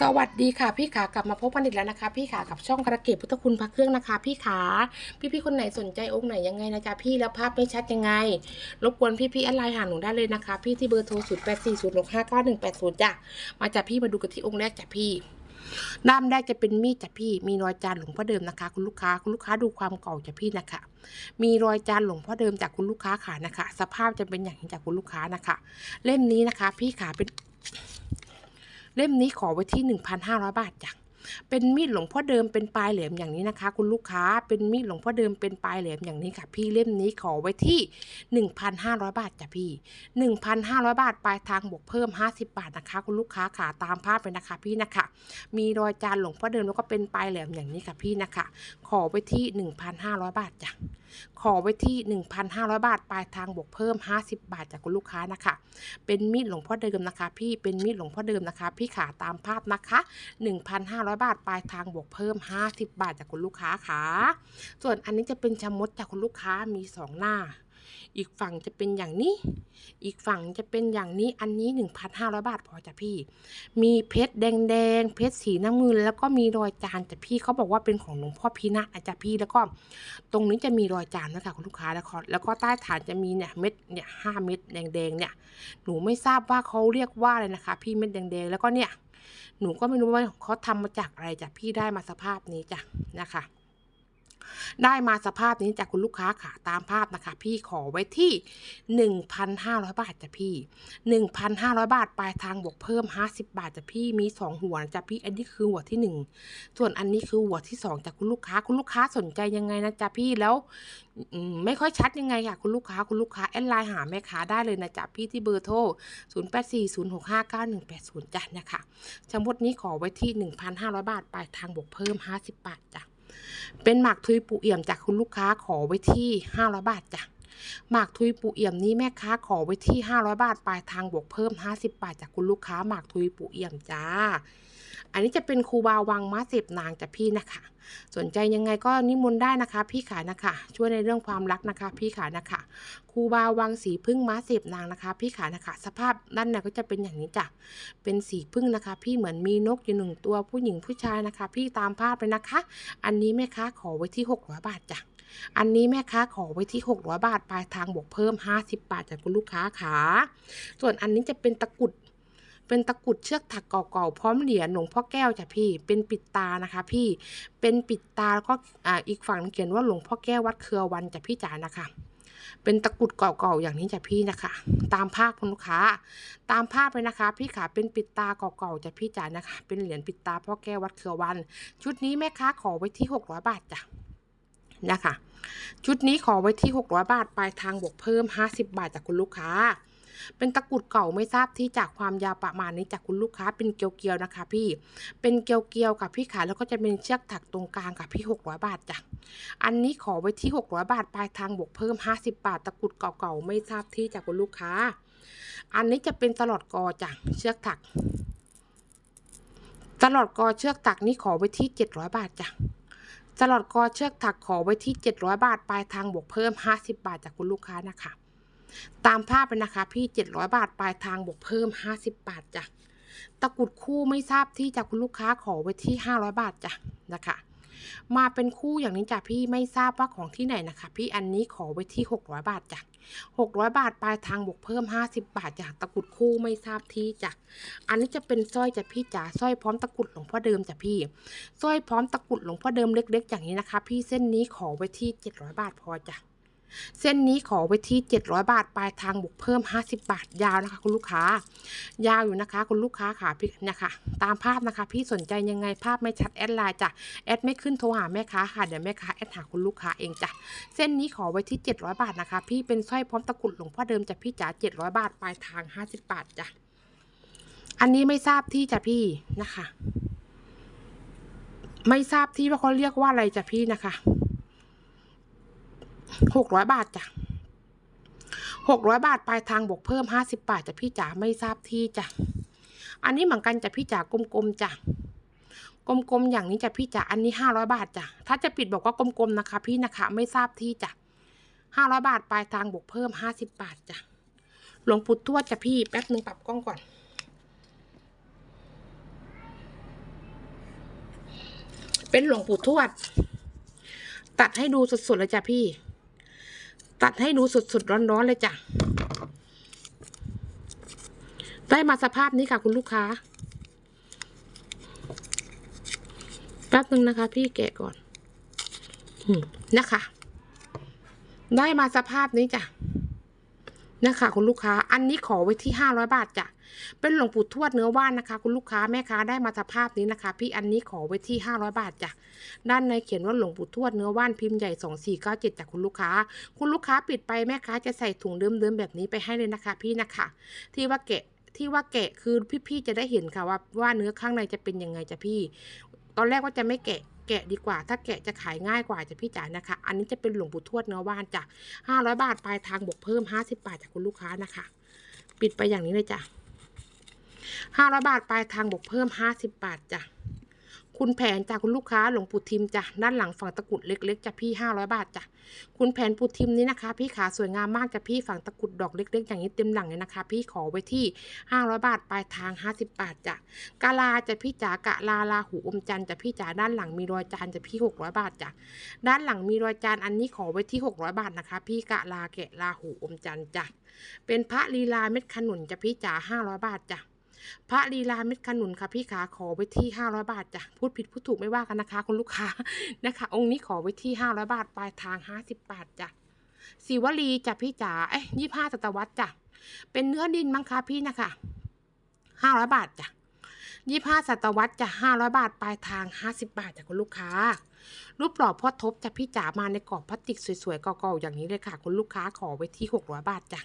สวัสดีค่ะพี่ขากลับมาพบกันอีกแล้วนะคะ พี่ขากับช่องคาราเกตพุทธคุณพระเครื่องนะคะ พี่ขาพี่ๆคนไหนสนใจองค์ไหนยังไงนะจ๊ะพี่แล้วภาพไม่ชัดยังไง รบกวนพี่ๆอดไลน์หาหนูได้เลยนะคะ พี่ที่เบอร์โทร0 8 4 0 6 5 9 1 8 0จ้ะมาจ้ะพี่มาดูกันที่องค์แรกจ้ะพี่ด้ามแรกจะเป็นมีดจ้ะพี่ มีรอยจานหลวงพ่อเดิมนะคะ คุณลูกค้าคุณลูกค้าดูความเก่าจ้ะพี่นะคะ มีรอยจานหลวงพ่อเดิมจากคุณลูกค้าขานะคะ สภาพจะเป็นอย่างนี้จากคุณลูกค้านะคะ เล่มนี้นะคะ พี่ขาเป็น เล่มนี้ขอไว้ที่ 1,500 บาทจ้ะเป็นมีดหลวงพ่อเดิมเป็นปลายแหลมอย่างนี้นะคะ คุณลูกค้าเป็นมีดหลวงพ่อเดิมเป็นปลายแหลมอย่างนี้ค่ะ พี่เล่มนี้ขอไว้ที่ 1,500 บาทจ้ะพี่ 1,500 บาทปลายทางบวกเพิ่ม 50 บาทนะคะ คุณลูกค้าขาตามภาพไปนะคะพี่นะคะ มีรอยจานหลวงพ่อเดิมแล้วก็เป็นปลายแหลมอย่างนี้ค่ะพี่นะคะ ขอไว้ที่ 1,500 บาทจ้ะขอไว้ที่ 1,500 บาท ปลายทางบวกเพิ่ม 50 บาทจากคุณลูกค้านะคะ เป็นมีดหลวงพ่อเดิมนะคะ พี่เป็นมีดหลวงพ่อเดิมนะคะ พี่ขาตามภาพนะคะ 1,500 บาท ปลายทางบวกเพิ่ม 50 บาทจากคุณลูกค้าค่ะส่วนอันนี้จะเป็นชมดจากคุณลูกค้ามี 2 หน้า อีกฝั่งจะเป็นอย่างนี้ อีกฝั่งจะเป็นอย่างนี้ อันนี้ 1,500 บาทพอจ้ะพี่ มีเพชรแดงๆ เพชรสีน้ำเงิน แล้วก็มีรอยจานจ้ะพี่เขาบอกว่าเป็นของหลวงพ่อพีนะนะจ๊ะพี่ แล้วก็ตรงนี้จะมีรอยจานนะคะคุณลูกค้าแล้วก็แล้วก็ใต้ฐานจะมีเนี่ยเม็ดเนี่ยห้าเม็ดแดงๆเนี่ย หนูไม่ทราบว่าเขาเรียกว่าอะไรนะคะ พี่เม็ดแดงๆ แล้วก็เนี่ย หนูก็ไม่รู้ว่าเขาทำมาจากอะไรจ้ะพี่ได้มาสภาพนี้จ้ะนะคะ ได้มาสภาพนี้จากคุณลูกค้าค่ะตามภาพนะคะ พี่ขอไว้ที่ 1,500 บาทจ้ะพี่ 1,500 บาทปลายทางบวกเพิ่ม 50 บาทจ้ะพี่มี 2 หัวนะจ้ะพี่ อันนี้คือหัวที่ 1 ส่วนอันนี้คือหัวที่2จากคุณลูกค้าคุณลูกค้าสนใจยังไงนะจ๊ะพี่แล้วไม่ค่อยชัดยังไงค่ะคุณลูกค้าคุณลูกค้าแอดไลน์หาแม่ค้าได้เลยนะจ๊ะพี่ที่เบอร์โทร 0840659180จ้ะนะค่ะสมมตินี้ขอไว้ที่ 1,500 บาทปลายทางบวกเพิ่ม 50 บาทจ้ะ เป็นหมากทุยปูเอี่ยมจากคุณลูกค้าขอไว้ที่500บาทจ้ะหมากทุยปูเอี่ยมนี้แม่ค้าขอไว้ที่500บาทปลายทางบวกเพิ่ม50บาทจากคุณลูกค้าหมากทุยปูเอี่ยมจ้า อันนี้จะเป็นครูบาวังม้าเสพนางจากพี่นะคะ สนใจยังไงก็นิมนต์ได้นะคะ พี่ขานะคะ ช่วยในเรื่องความรักนะคะ พี่ขานะคะครูบาวังสีพึ่งม้าเสพนางนะคะ พี่ขานะคะ สภาพด้านในก็จะเป็นอย่างนี้จ้ะเป็นสีพึ่งนะคะ พี่เหมือนมีนกอยู่หนึ่งตัวผู้หญิงผู้ชายนะคะ พี่ตามภาพเลยนะคะ อันนี้แม่ค้าขอไว้ที่600บาทจ้ะอันนี้แม่ค้าขอไว้ที่ 600 บาท ปลายทางบวกเพิ่ม 50 บาทจากคุณลูกค้าขาส่วนอันนี้จะเป็นตะกุด เป็นตะกุดเชือกถักเก่าๆพร้อมเหรียญหลวงพ่อแก้วจ้ะพี่ เป็นปิดตานะคะ พี่เป็นปิดตาแล้วก็อ่าอีกฝั่งเขียนว่าหลวงพ่อแก้ววัดเครือวันจ้ะพี่จ๋านะคะเป็นตะกุดเก่าๆอย่างนี้จ้ะพี่นะคะ ตามภาพคุณลูกค้า ตามภาพเลยนะคะ พี่ขาเป็นปิดตาเก่าๆจ้ะพี่จ๋านะคะ เป็นเหรียญปิดตาพ่อแก้ววัดเครือวัน ชุดนี้แม่ค้าขอไว้ที่600บาทจ้ะนะคะ ชุดนี้ขอไว้ที่600บาทปลายทางบวกเพิ่ม50บาทจากคุณลูกค้า เป็นตะกรุดเก่าไม่ทราบที่จากความยาวประมาณนี้จากคุณลูกค้าเป็นเกลียวๆนะคะ พี่ เป็นเกลียวๆกับพี่ขาแล้วก็จะเป็นเชือกถักตรงกลางกับพี่ 600 บาทจ้ะ อันนี้ขอไว้ที่ 600 บาทปลายทางบวกเพิ่ม 50 บาท ตะกรุดเก่าๆไม่ทราบที่จากคุณลูกค้า อันนี้จะเป็นตลอดกอจ้ะเชือกถัก ตลอดกอเชือกถักนี่ขอไว้ที่ 700 บาทจ้ะตลอดกอเชือกถักขอไว้ที่ 700 บาท ปลายทางบวกเพิ่ม 50 บาทจากคุณลูกค้านะคะ ตามภาพเป็นนะคะพี่ 700 บาทปลายทางบวกเพิ่ม 50 บาทจ้ะตะกุดคู่ไม่ทราบที่จากคุณลูกค้าขอไว้ที่ 500 บาทจ้ะนะคะมาเป็นคู่อย่างนี้จ้ะพี่ไม่ทราบว่าของที่ไหนนะคะ พี่อันนี้ขอไว้ที่ 600 บาทจ้ะ600 บาทปลายทางบวกเพิ่ม 50 บาทจ้ะตะกุดคู่ไม่ทราบที่จ้ะอันนี้จะเป็นสร้อยจ้ะพี่จ๋าสร้อยพร้อมตะกุดหลวงพ่อเดิมจ้ะพี่สร้อยพร้อมตะกุดหลวงพ่อเดิมเล็ก ๆ อย่างนี้นะคะ พี่เส้นนี้ขอไว้ที่ 700 บาทพอจ้ะ เส้นนี้ขอไว้ที่ 700 บาท ปลายทางบวกเพิ่ม 50 บาท ยาวนะคะ คุณลูกค้า ยาวอยู่นะคะ คุณลูกค้าค่ะพี่นะคะ ตามภาพนะคะ พี่สนใจยังไงภาพไม่ชัดแอดไลน์จ้ะ แอดไม่ขึ้นโทรหาแม่ค้าค่ะ เดี๋ยวแม่ค้าแอดหาคุณลูกค้าเองจ้ะ เส้นนี้ขอไว้ที่ 700 บาทนะคะ พี่เป็นสร้อยพร้อมตะกุดหลวงพ่อเดิมจ้ะพี่จ๋า 700 บาท ปลายทาง 50 บาทจ้ะ อันนี้ไม่ทราบที่จ้ะพี่นะคะ ไม่ทราบที่ว่าเขาเรียกว่าอะไรจ้ะพี่นะคะ หกร้อยบาทจ้ะหกร้อยบาทปลายทางบวกเพิ่มห้าสิบาทจ้ะพี่จ๋าไม่ทราบที่จ้ะอันนี้เหมือนกันจ้ะพี่จ๋ากลมๆจ้ะกลมๆอย่างนี้จ้ะพี่จ๋าอันนี้ห้าร้อยบาทจ้ะถ้าจะปิดบอกว่ากลมๆนะคะ พี่นะคะ ไม่ทราบที่จ้ะห้าร้อยบาทปลายทางบวกเพิ่มห้าสิบบาทจ้ะหลวงปู่ทวดจ้ะพี่แป๊บหนึ่งปรับกล้องก่อนเป็นหลวงปู่ทวด ตัดให้ดูสดๆเลยจ้ะพี่ ตัดให้ดูสดๆร้อนๆเลยจ้ะ ได้มาสภาพนี้ค่ะคุณลูกค้า แป๊บนึงนะคะ พี่แกะก่อนนะคะ ได้มาสภาพนี้จ้ะ นะคะคุณลูกค้า อันนี้ขอไว้ที่ห้าร้อยบาทจ้ะ เป็นหลวงปู่ทวดเนื้อว่านนะคะ คุณลูกค้าแม่ค้าได้มาสภาพนี้นะคะ พี่อันนี้ขอไว้ที่ห้าร้อยบาทจ้ะ ด้านในเขียนว่าหลวงปู่ทวดเนื้อว่านพิมพ์ใหญ่สองสี่เก้าเจ็ดจากคุณลูกค้า คุณลูกค้าปิดไปแม่ค้าจะใส่ถุงเดิมๆแบบนี้ไปให้เลยนะคะ พี่นะคะ ที่ว่าแกะที่ว่าแกะคือพี่ๆจะได้เห็นค่ะว่าว่าเนื้อข้างในจะเป็นยังไงจ้ะพี่ ตอนแรกว่าจะไม่แกะ แกะดีกว่า ถ้าแกะจะขายง่ายกว่าจะพี่จ๋านะคะ อันนี้จะเป็นหลวงปู่ทวดเนื้อว่านจ้ะห้าร้อยบาทปลายทางบวกเพิ่มห้าสิบบาทจากคุณลูกค้านะคะ ปิดไปอย่างนี้เลยจ้ะห้าร้อยบาทปลายทางบวกเพิ่มห้าสิบบาทจ้ะ คุณแผนจากคุณลูกค้าหลวงปู่ทิมจ้ะด้านหลังฝั่งตะกุดเล็กๆจ้ะพี่ห้าร้อยบาทจ้ะคุณแผนปู่ทิมนี้นะคะ พี่ขาสวยงามมากจ้ะพี่ฝั่งตะกุดดอกเล็ก ๆ อย่างนี้เต็มหลังเลยนะคะ พี่ขอไว้ที่ห้าร้อยบาทปลายทางห้าสิบบาทจ้ะกาลาจะพี่จ๋ากะลาลาหูอมจันจะพี่จ๋าด้านหลังมีรอยจานจะพี่หกร้อยบาทจ้ะด้านหลังมีรอยจานอันนี้ขอไว้ที่หกร้อยบาทนะคะ พี่กะลาแกะลาหูอมจันจ้ะเป็นพระลีลาเม็ดขนุนจะพี่จ๋าห้าร้อยบาทจ้ะ พระลีลาเม็ดขนุนค่ะพี่ขาขอไว้ที่ห้าร้อยบาทจ้ะพูดผิดพูดถูกไม่ว่ากันนะคะคุณลูกค้านะคะ องค์นี้ขอไว้ที่ห้าร้อยบาทปลายทางห้าสิบบาทจ้ะศิวลีจ้ะพี่จ๋าเอ้ยยี่ห้าศตวรรษจ้ะเป็นเนื้อดินมั้งคะพี่นะคะห้าร้อยบาทจ้ะยี่ห้าศตวรรษจะห้าร้อยบาทปลายทางห้าสิบาทจากคุณลูกค้า รูปหล่อพ่อทบจะพี่จ๋ามาในกรอบพลาสติกสวยๆเก่าๆอย่างนี้เลยค่ะ คุณลูกค้าขอไว้ที่หกร้อยบาทจ้ะ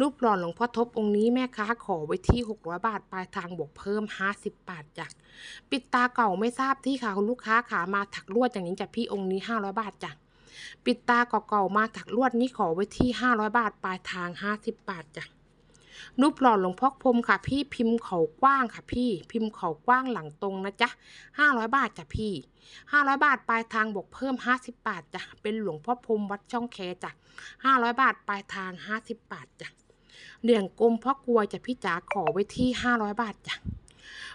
รูปหล่อหลวงพ่อทบองค์นี้แม่ค้าขอไว้ที่หกร้อยบาท ปลายทางบวกเพิ่มห้าสิบบาทจ้ะปิดตาเก่าไม่ทราบที่ค่ะคุณลูกค้าขามาถักลวดอย่างนี้จ้ะพี่องค์นี้ห้าร้อยบาทจ้ะปิดตาเก่าๆมาถักลวดนี้ขอไว้ที่ห้าร้อยบาท ปลายทางห้าสิบบาทจ้ะรูปหล่อหลวงพ่อพรมค่ะ พี่พิมพ์เขากว้างค่ะ พี่พิมพ์เขากว้างหลังตรงนะจ๊ะห้าร้อยบาทจ้ะพี่ห้าร้อยบาทปลายทางบวกเพิ่มห้าสิบบาทจ้ะเป็นหลวงพ่อพรมวัดช่องแคจ้ะห้าร้อยบาทปลายทางห้าสิบบาทจ้ะ เหรียญกลมพ่อกวยจะพี่จ๋าขอไว้ที่ห้าร้อยบาทจ้ะ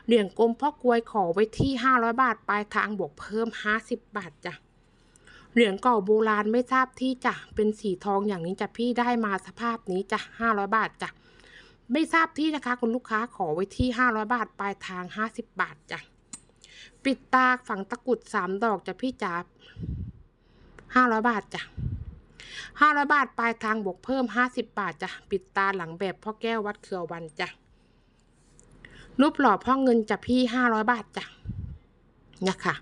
เหรียญกลมพ่อกวยขอไว้ที่ห้าร้อยบาท ปลายทางบวกเพิ่มห้าสิบบาทจ้ะเหรียญเก่าโบราณไม่ทราบที่จ้ะเป็นสีทองอย่างนี้จ้ะพี่ได้มาสภาพนี้จ้ะห้าร้อยบาทจ้ะไม่ทราบที่นะคะ คุณลูกค้าขอไว้ที่500บาท ปลายทาง50บาทจ้ะปิดตาฝังตะกรุดสามดอกจ้ะพี่จ๋า500บาทจ้ะ 500 บาทปลายทางบวกเพิ่ม 50 บาทจ้ะปิดตาหลังแบบพ่อแก้ววัดเขือวันจ้ะรูปหล่อพ่อเงินจ้ะพี่ 500 บาทจ้ะนะคะ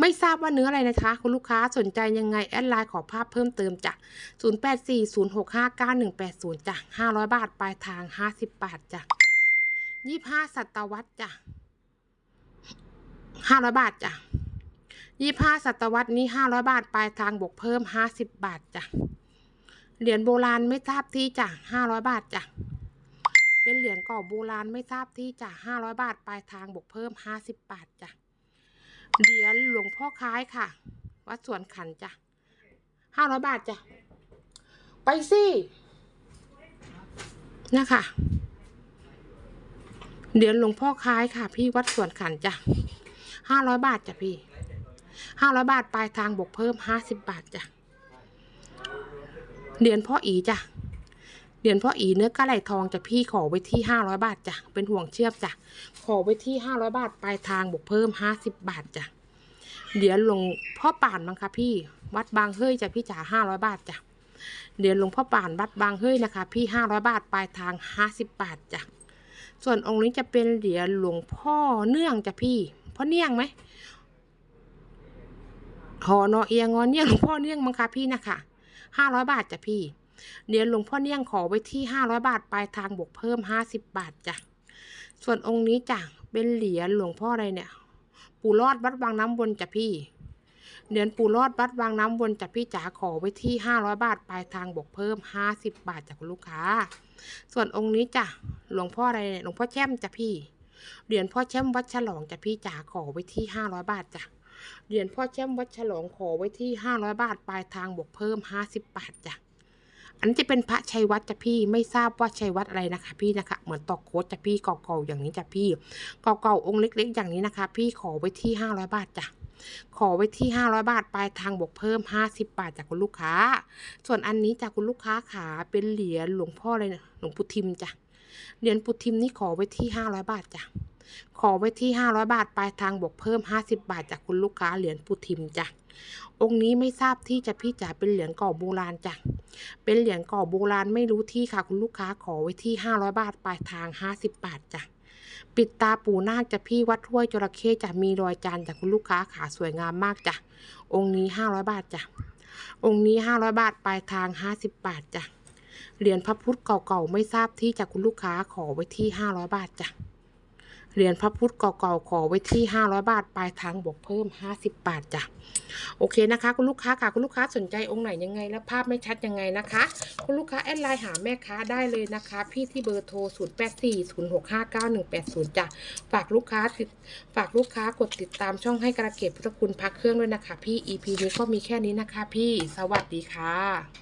ไม่ทราบว่าเนื้ออะไรนะคะ คุณลูกค้าสนใจยังไง แอดไลน์ขอภาพเพิ่มเติมจ้ะ0840659180จ้ะ500 บาทปลายทาง 50 บาทจ้ะ25สัตวรรษจ้ะ500 บาทจ้ะ 25สัตวรรษนี้500บาท ปลายทางบวกเพิ่ม50บบาทจ้ะ เหรียญโบราณไม่ทราบที่จ้ะ500บาทจ้ะ เป็นเหรียญเก่าโบราณไม่ทราบที่จ้ะ500บาท ปลายทางบวกเพิ่ม50บาทจ้ะ เหรียญหลวงพ่อคล้ายค่ะ วัดสวนขันจ้ะห้าร้อยบาทจ้ะ ไปสินะคะเหรียญหลวงพ่อคล้ายค่ะ พี่วัดสวนขันจ้ะห้าร้อยบาทจ้ะพี่ ห้าร้อยบาทปลายทางบวกเพิ่มห้าสิบบาทจ้ะเหรียญพ่ออีจ้ะเหรียญพ่ออีเนื้อกระไหลทองจะพี่ขอไว้ที่ห้าร้อยบาทจ้ะเป็นห่วงเชือกจ้ะขอไว้ที่ห้าร้อยบาทปลายทางบวกเพิ่มห้าสิบบาทจ้ะเหรียญหลวงพ่อป่านมั้งคะพี่ วัดบางเฮ้ยจ้ะพี่จ๋าห้าร้อยบาทจ้ะเหรียญหลวงพ่อป่านวัดบางเฮ้ยนะคะ พี่ห้าร้อยบาทปลายทางห้าสิบบาทจ้ะส่วนองค์นี้จะเป็นเหรียญหลวงพ่อเนื่องจ้ะพี่พ่อเนื่องไหม หอนอเอียงอนเนื่องหลวงพ่อเนื่องมั้งคะพี่นะคะห้าร้อยบาทจ้ะพี่เหรียญหลวงพ่อเนื่องขอไว้ที่ห้าร้อยบาทปลายทางบวกเพิ่มห้าสิบบาทจ้ะส่วนองค์นี้จ้ะเป็นเหรียญหลวงพ่ออะไรเนี่ย ปู่รอดวัดบางน้ำวนจ้ะพี่เหรียญปู่รอดวัดบางน้ำวนจ้ะพี่จ๋าขอไว้ที่ห้าร้อยบาทปลายทางบวกเพิ่มห้าสิบบาทจากคุณลูกค้า ส่วนองค์นี้จ้ะหลวงพ่ออะไรเนี่ยหลวงพ่อแช่มจ้ะพี่เหรียญพ่อแช่มวัดฉลองจ้ะพี่จ๋าขอไว้ที่ห้าร้อยบาทจ้ะ เหรียญพ่อแช่มวัดฉลองขอไว้ที่ห้าร้อยบาทปลายทางบวกเพิ่มห้าสิบบาทจ้ะอันนี้จะเป็นพระชัยวัดจ้ะพี่ไม่ทราบว่าชัยวัดอะไรนะคะ พี่นะคะ เหมือนตอกโคดจ้ะพี่เก่าๆอย่างนี้จ้ะพี่เก่าๆองค์เล็ก ๆ อย่างนี้นะคะ พี่ขอไว้ที่ห้าร้อยบาทจ้ะขอไว้ที่ 500 บาทปลายทางบวกเพิ่ม 50 บาทจากคุณลูกค้า ส่วนอันนี้จากคุณลูกค้าขาเป็นเหรียญหลวงพ่อเลยนะหลวงปู่ทิมจ้ะเหรียญปู่ทิมนี่ขอไว้ที่ 500 บาทจ้ะ ขอไว้ที่ 500 บาทปลายทางบวกเพิ่ม 50 บาท จากคุณลูกค้าเหรียญปูทิมจ้ะองค์นี้ไม่ทราบที่จะพี่จ๋าเป็นเหรียญก่อโบราณจ้ะ เป็นเหรียญก่อโบราณไม่รู้ที่ค่ะคุณลูกค้าขอไว้ที่ 500 บาทปลายทาง 50 บาทจ้ะ ปิดตาปูนาคจะพี่วัดถ้วยจระเข้จะมีรอยจานจากคุณลูกค้าขาสวยงามมากจ้ะ องค์นี้ 500 บาทจ้ะ องค์นี้ 500 บาทปลายทาง 50 บาทจ้ะ เหรียญพระพุทธเก่าๆไม่ทราบที่จากคุณลูกค้าขอไว้ที่ 500 บาทจ้ะ เหรียญพระพุทธเก่าๆขอไว้ที่ 500 บาท ปลายทางบวกเพิ่ม 50 บาทจ้ะ โอเคนะคะ คุณลูกค้าค่ะคุณลูกค้าสนใจองค์ไหนยังไง และภาพไม่ชัดยังไงนะคะ คุณลูกค้าแอดไลน์หาแม่ค้าได้เลยนะคะ พี่ที่เบอร์โทร 0 8 4 0 6 5 9 1 8 0 จ้ะ ฝากลูกค้าติดฝากลูกค้ากดติดตามช่องให้กระเกตพุทธคุณพักเครื่องด้วยนะคะ พี่ EP นี้ก็มีแค่นี้นะคะ พี่ สวัสดีค่ะ